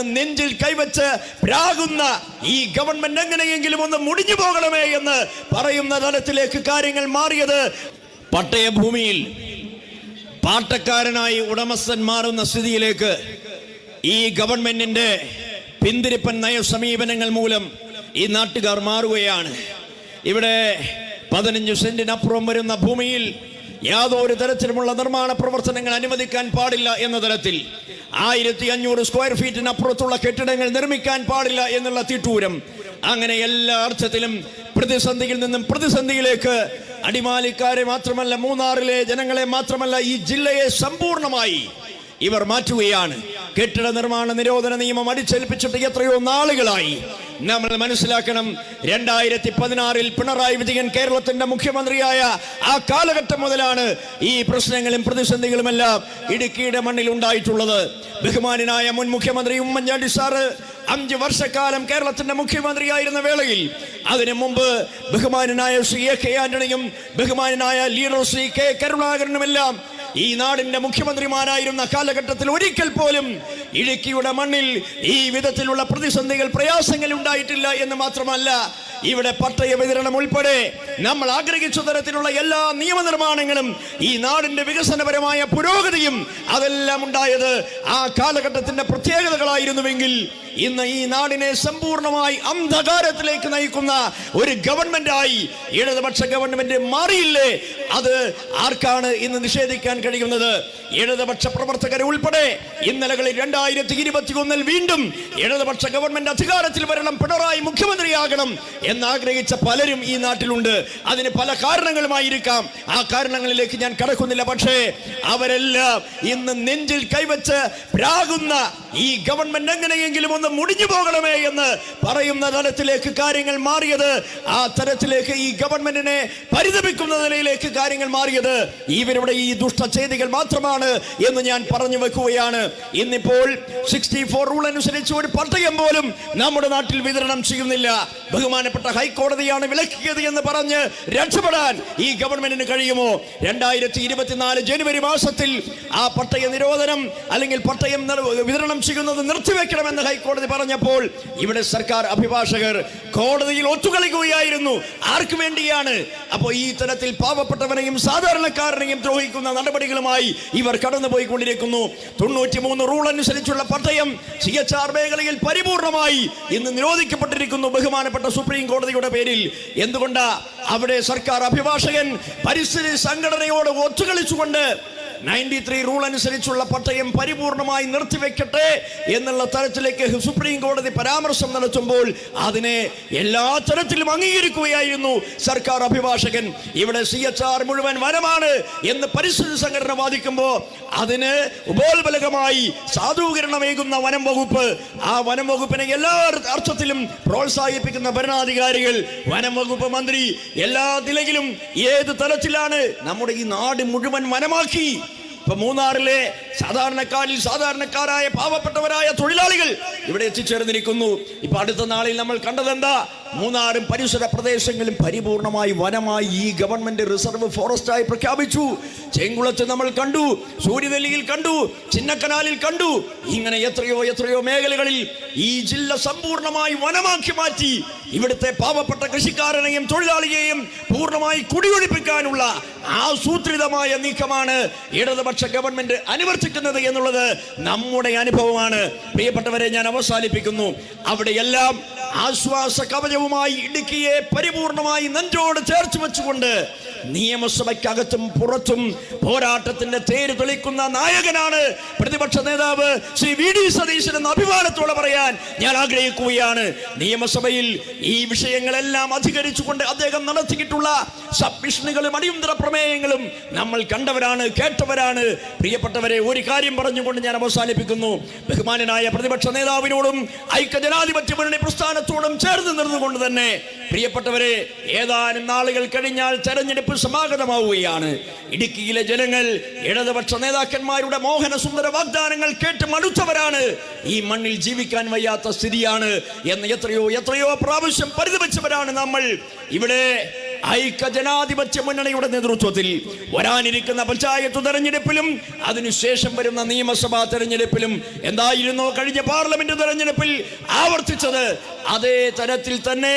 ഇന്ന് നെഞ്ചിൽ കൈവച്ച് പ്രാകുന്ന ഈ ഗവൺമെന്റ് എങ്ങനെയെങ്കിലും ഒന്ന് മുടിഞ്ഞു പോകണമേ എന്ന് പറയുന്ന തലത്തിലേക്ക് കാര്യങ്ങൾ മാറിയത് പട്ടയഭൂമിയിൽ പാട്ടക്കാരനായി ഉടമസ്ഥൻ മാറുന്ന സ്ഥിതിയിലേക്ക് ഈ ഗവൺമെന്റിന്റെ പിന്തിരിപ്പൻ നയ സമീപനങ്ങൾ മൂലം ഈ നാട്ടുകാർ മാറുകയാണ്. ഇവിടെ പതിനഞ്ച് സെന്റിനപ്പുറം വരുന്ന ഭൂമിയിൽ യാതൊരു തരത്തിലുമുള്ള നിർമ്മാണ പ്രവർത്തനങ്ങൾ അനുവദിക്കാൻ പാടില്ല എന്ന തരത്തിൽ ആയിരത്തി അഞ്ഞൂറ് സ്ക്വയർ ഫീറ്റിനപ്പുറത്തുള്ള കെട്ടിടങ്ങൾ നിർമ്മിക്കാൻ പാടില്ല എന്നുള്ള തിട്ടൂരം. അങ്ങനെ എല്ലാ അർത്ഥത്തിലും പ്രതിസന്ധിയിൽ നിന്നും പ്രതിസന്ധിയിലേക്ക് അടിമാലിക്കാരെ മാത്രമല്ല മൂന്നാറിലെ ജനങ്ങളെ മാത്രമല്ല ഈ ജില്ലയെ സമ്പൂർണമായി ഇവർ മാറ്റുകയാണ്. കെട്ടിട നിർമ്മാണ നിരോധന നിയമം അടിച്ചേൽപ്പിച്ചിട്ട് എത്രയോ നാളുകളായി. നമ്മൾ മനസ്സിലാക്കണം. രണ്ടായിരത്തി പതിനാറിൽ പിണറായി വിജയൻ കേരളത്തിന്റെ മുഖ്യമന്ത്രിയായ ആ കാലഘട്ടം മുതലാണ് ഈ പ്രശ്നങ്ങളും പ്രതിസന്ധികളും എല്ലാം ഇടുക്കിയുടെ മണ്ണിൽ ഉണ്ടായിട്ടുള്ളത്. ബഹുമാനായ മുൻ മുഖ്യമന്ത്രി ഉമ്മൻചാണ്ടി സാറ് അഞ്ച് വർഷക്കാലം കേരളത്തിന്റെ മുഖ്യമന്ത്രിയായിരുന്ന വേളയിൽ അതിനു മുമ്പ് ബഹുമാനായ ശ്രീ എ കെ ആന്റണിയും ബഹുമാനായ ലീഡർ ശ്രീ കെ കരുണാകരനുമെല്ലാം ഈ നാടിന്റെ മുഖ്യമന്ത്രിമാരായിരുന്ന കാലഘട്ടത്തിൽ ഒരിക്കൽ പോലും ഇടുക്കിയുടെ മണ്ണിൽ ഈ വിധത്തിലുള്ള പ്രതിസന്ധികൾ പ്രയാസങ്ങൾ ഉണ്ടായിട്ടില്ല എന്ന് മാത്രമല്ല ഇവിടെ പട്ടയ വിതരണം ഉൾപ്പെടെ നമ്മൾ ആഗ്രഹിച്ച തരത്തിലുള്ള എല്ലാ നിയമനിർമ്മാണങ്ങളും ഈ നാടിന്റെ വികസനപരമായ പുരോഗതിയും അതെല്ലാം ഉണ്ടായത് ആ കാലഘട്ടത്തിന്റെ പ്രത്യേകതകളായിരുന്നുവെങ്കിൽ ഇന്ന് ഈ നാടിനെ സമ്പൂർണമായി അന്ധകാരത്തിലേക്ക് നയിക്കുന്ന ഒരു ഗവൺമെന്റായി ഇടതുപക്ഷ ഗവൺമെന്റ് മാറിയില്ലേ? അത് ആർക്കാണ് ഇന്ന് നിഷേധിക്കാൻ കഴിയുന്നത്? ഇടതുപക്ഷ പ്രവർത്തകരെ ഉൾപ്പെടെ ഇന്നലകളിൽ രണ്ടായിരത്തി ഇരുപത്തി ഒന്നിൽ വീണ്ടും ഇടതുപക്ഷ ഗവൺമെന്റ് അധികാരത്തിൽ വരണം പിണറായി മുഖ്യമന്ത്രിയാകണം എന്നാഗ്രഹിച്ച പലരും ഈ നാട്ടിലുണ്ട്. അതിന് പല കാരണങ്ങളുമായിരിക്കാം. ആ കാരണങ്ങളിലേക്ക് ഞാൻ കടക്കുന്നില്ല. പക്ഷേ അവരെല്ലാം ഇന്ന് നെഞ്ചിൽ കൈവച്ച് പ്രാകുന്ന ഈ ഗവൺമെന്റ് എങ്ങനെയെങ്കിലും ഒന്ന് മുടിഞ്ഞു പോകണമേ എന്ന് പറയുന്ന തലത്തിലേക്ക് കാര്യങ്ങൾ മാറിയത് ആ തരത്തിലേക്ക് ഈ ഗവൺമെന്റിനെ പരിതപിക്കുന്ന നിലയിലേക്ക് കാര്യങ്ങൾ മാറിയത് ഇവരുടെ ഈ ദുഷ്ടചെയ്തികൾ മാത്രമാണ് എന്ന് ഞാൻ പറഞ്ഞു വെക്കുകയാണ്. ഇന്നിപ്പോൾ സിക്സ്റ്റി ഫോർ റൂൾ അനുസരിച്ച് ഒരു പട്ടയം പോലും നമ്മുടെ നാട്ടിൽ വിതരണം ചെയ്യുന്നില്ല. ബഹുമാനപ്പെട്ട ഹൈക്കോടതിയാണ് വിലക്കിയത് എന്ന് പറഞ്ഞ് രക്ഷപ്പെടാൻ ഈ ഗവൺമെന്റിന് കഴിയുമോ? രണ്ടായിരത്തി ഇരുപത്തിനാല് ജനുവരി മാസത്തിൽ ആ പട്ടയ നിരോധനം അല്ലെങ്കിൽ പട്ടയം വിതരണം ചെയ്യുന്നത് നിർത്തിവെക്കണമെന്ന് ഹൈക്കോടതി പറഞ്ഞപ്പോൾ ഇവിടെ സർക്കാർ അഭിഭാഷകർ കോടതിയിൽ ഒത്തുകളിക്കുകയായിരുന്നു. ആർക്കു വേണ്ടിയാണ്? അപ്പോൾ ഈ തരത്തിൽ പാവപ്പെട്ടവനെയും സാധാരണക്കാരനെയും ദ്രോഹിക്കുന്ന നടപടികളുമായി ഇവർ കടന്നുപോയിക്കൊണ്ടിരിക്കുന്നു. തൊണ്ണൂറ്റി മൂന്ന് റൂൾ അനുസരിച്ചുള്ള പട്ടയം സി എച്ച് ആർ മേഖലയിൽ പരിപൂർണമായി ഇന്ന് നിരോധിക്കപ്പെട്ടിരിക്കുന്നു. ബഹുമാനപ്പെട്ട സുപ്രീം കോടതിയുടെ പേരിൽ എന്തുകൊണ്ടാ അവിടെ സർക്കാർ അഭിഭാഷകൻ പരിസ്ഥിതി സംഘടനയോട് ഒത്തുകളിച്ചുകൊണ്ട് നയന്റി ത്രീ റൂൾ അനുസരിച്ചുള്ള പട്ടയം പരിപൂർണമായി നിർത്തിവെക്കട്ടെ എന്നുള്ള തരത്തിലേക്ക് സുപ്രീം കോടതി പരാമർശം നടത്തുമ്പോൾ അതിനെ എല്ലാ തരത്തിലും അംഗീകരിക്കുകയായിരുന്നു. സർക്കാർ അഭിഭാഷകൻ ഇവിടെ സി എച്ച് ആർ മുഴുവൻ വനമാണ് എന്ന് പരിസ്ഥിതി സംഘടന വാദിക്കുമ്പോൾ അതിന് ഉപോത്ബലകമായി സാധൂകരണമേകുന്ന വനം വകുപ്പ് ആ വനം വകുപ്പിനെ എല്ലാ അർത്ഥത്തിലും പ്രോത്സാഹിപ്പിക്കുന്ന ഭരണാധികാരികൾ വനം വകുപ്പ് മന്ത്രി എല്ലാ നിലയിലും ഏത് തലത്തിലാണ് നമ്മുടെ ഈ നാട് മുഴുവൻ വനമാക്കി? ഇപ്പൊ മൂന്നാറിലെ സാധാരണക്കാരിൽ സാധാരണക്കാരായ പാവപ്പെട്ടവരായ തൊഴിലാളികൾ ഇവിടെ എത്തിച്ചേർന്നിരിക്കുന്നു. ഇപ്പൊ അടുത്ത നാളിൽ നമ്മൾ കണ്ടതെന്താ? മൂന്നാറും പരിസര പ്രദേശങ്ങളും പരിപൂർണമായി വനമായി ഈ ഗവൺമെന്റ് റിസർവ് ഫോറസ്റ്റായി പ്രഖ്യാപിച്ചു. ചെങ്കുളത്ത് നമ്മൾ കണ്ടു സൂര്യനെല്ലിയിൽ കണ്ടു ചിന്നക്കനാലിൽ കണ്ടു. ഇങ്ങനെ എത്രയോ എത്രയോ മേഖലകളിൽ ഈ ജില്ല സമ്പൂർണമായി വനമാക്കി മാറ്റി ഇവിടുത്തെ പാവപ്പെട്ട കൃഷിക്കാരനെയും തൊഴിലാളിയെയും പൂർണമായി കുടിയൊഴിപ്പിക്കാനുള്ള ആസൂത്രിതമായ നീക്കമാണ് ഇടതുപക്ഷ ഗവൺമെന്റ് അനുവർത്തിക്കുന്നത് എന്നുള്ളത് നമ്മുടെ അനുഭവമാണ്. പ്രിയപ്പെട്ടവരെ ഞാൻ അവസാനിപ്പിക്കുന്നു. അവിടെയെല്ലാം ആശ്വാസ കവചവുമായി ഇടുക്കിയെ പരിപൂർണമായി നെഞ്ചോട് ചേർത്ത് വെച്ചുകൊണ്ട് നിയമസഭയ്ക്കകത്തും പുറത്തും പോരാട്ടത്തിന്റെ തേര് തെളിക്കുന്ന നായകനാണ് പ്രതിപക്ഷ നേതാവ് ശ്രീ വി ഡി സതീശൻ എന്ന അഭിമാനത്തോടെ പറയാൻ ഞാൻ ആഗ്രഹിക്കുകയാണ്. നിയമസഭയിൽ ഈ വിഷയങ്ങളെല്ലാം അധികരിച്ചുകൊണ്ട് അദ്ദേഹം നടത്തിയിട്ടുള്ള സബ്മിഷനുകളും അടിയന്തര പ്രമേയങ്ങളും നമ്മൾ കണ്ടവരാണ് കേട്ടവരാണ്. പ്രിയപ്പെട്ടവരെ ഒരു കാര്യം പറഞ്ഞുകൊണ്ട് ഞാൻ അവസാനിപ്പിക്കുന്നു. ബഹുമാനനായ പ്രതിപക്ഷ നേതാവിനോടും ഐക്യജനാധിപത്യ മുന്നണി പ്രസ്ഥാനത്തോടും ചേർന്ന് നിന്നുകൊണ്ട് തന്നെ പ്രിയപ്പെട്ടവരെ ഏതാനും നാളുകൾ കഴിഞ്ഞാൽ തെരഞ്ഞെടുപ്പ് സമാഗതമാവുകയാണ്. ഇടുക്കിയിലെ ജനങ്ങൾ ഇടതുപക്ഷ നേതാക്കന്മാരുടെ മോഹന സുന്ദര വാഗ്ദാനങ്ങൾ കേട്ട് മടുത്തവരാണ്. ഈ മണ്ണിൽ ജീവിക്കാൻ വയ്യാത്ത സ്ഥിതിയാണ് എന്ന് എത്രയോ എത്രയോ പ്രാവശ്യം പരിതപിച്ചവരാണ് നമ്മൾ. ഇവിടെ ഐക്യ ജനാധിപത്യ മുന്നണിയുടെ നേതൃത്വത്തിൽ വരാനിരിക്കുന്ന പഞ്ചായത്ത് തെരഞ്ഞെടുപ്പിലും അതിനുശേഷം വരുന്ന നിയമസഭാ തെരഞ്ഞെടുപ്പിലും എന്തായിരുന്നു കഴിഞ്ഞ പാർലമെന്റ് തെരഞ്ഞെടുപ്പിൽ ആവർത്തിച്ചത് അതേ തരത്തിൽ തന്നെ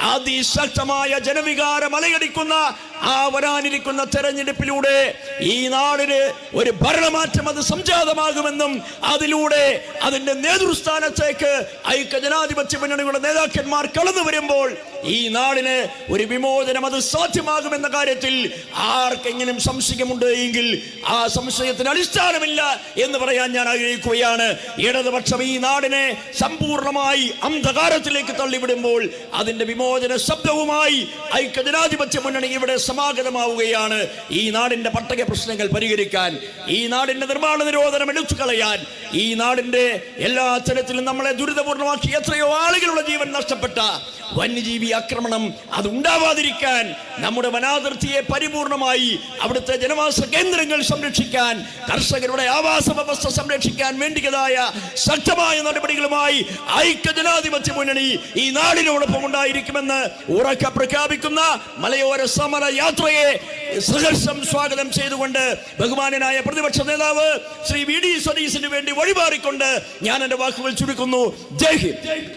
അതിശക്തമായ ജനവികാരം അലയടിക്കുന്ന ആ വരാനിരിക്കുന്ന തെരഞ്ഞെടുപ്പിലൂടെ ഈ നാടിന് ഒരു ഭരണമാറ്റം അത് സംജാതമാകുമെന്നും അതിലൂടെ അതിന്റെ നേതൃസ്ഥാനത്തേക്ക് ഐക്യ ജനാധിപത്യ മുന്നണിയുടെ നേതാക്കന്മാർ കടന്നു വരുമ്പോൾ ഈ നാടിന് ഒരു വിമോചനം അത് സാധ്യമാകുമെന്ന കാര്യത്തിൽ ആർക്കെങ്കിലും സംശയമുണ്ട് എങ്കിൽ ആ സംശയത്തിന് അടിസ്ഥാനമില്ല എന്ന് പറയാൻ ഞാൻ ആഗ്രഹിക്കുകയാണ്. ഇടതുപക്ഷം ഈ നാടിനെ സമ്പൂർണമായി അന്ധകാരത്തിലേക്ക് തള്ളിവിടുമ്പോൾ അതിന്റെ വിമോചന ശബ്ദവുമായി ഐക്യ ജനാധിപത്യ മുന്നണി ഇവിടെ സമാഗതമാവുകയാണ്. ഈ നാടിന്റെ പട്ടക പ്രശ്നങ്ങൾ പരിഹരിക്കാൻ ഈ നാടിന്റെ നിർമ്മാണ നിരോധനം എടുത്തു കളയാൻ ഈ നാടിന്റെ എല്ലാ തരത്തിലും നമ്മളെ ദുരിതപൂർണമാക്കി എത്രയോ ആളുകളുടെ ജീവൻ നഷ്ടപ്പെട്ട വന്യജീവി ആക്രമണം അത് ഉണ്ടാവാതിരിക്കാൻ നമ്മുടെ വനാതിർത്തിയെ പരിപൂർണമായി അവിടുത്തെ ജനവാസ കേന്ദ്രങ്ങൾ സംരക്ഷിക്കാൻ കർഷകരുടെ ആവാസ വ്യവസ്ഥ സംരക്ഷിക്കാൻ വേണ്ടിയതായ ശക്തമായ നടപടികളുമായി ഐക്യ ജനാധിപത്യ മുന്നണി ഈ നാടിനോടൊപ്പം ഉണ്ടായിരിക്കുമെന്ന് ഉറക്ക പ്രഖ്യാപിക്കുന്ന മലയോര സമര യാത്രയെ സഹർഷം സ്വാഗതം ചെയ്തുകൊണ്ട് ബഹുമാനായ പ്രതിപക്ഷ നേതാവ് ശ്രീ വി ഡി സതീശിന് വേണ്ടി വഴിമാറിക്കൊണ്ട് ഞാൻ എന്റെ വാക്കുകൾ ചുരുക്കുന്നു. ജയ് ഹിന്ദ്.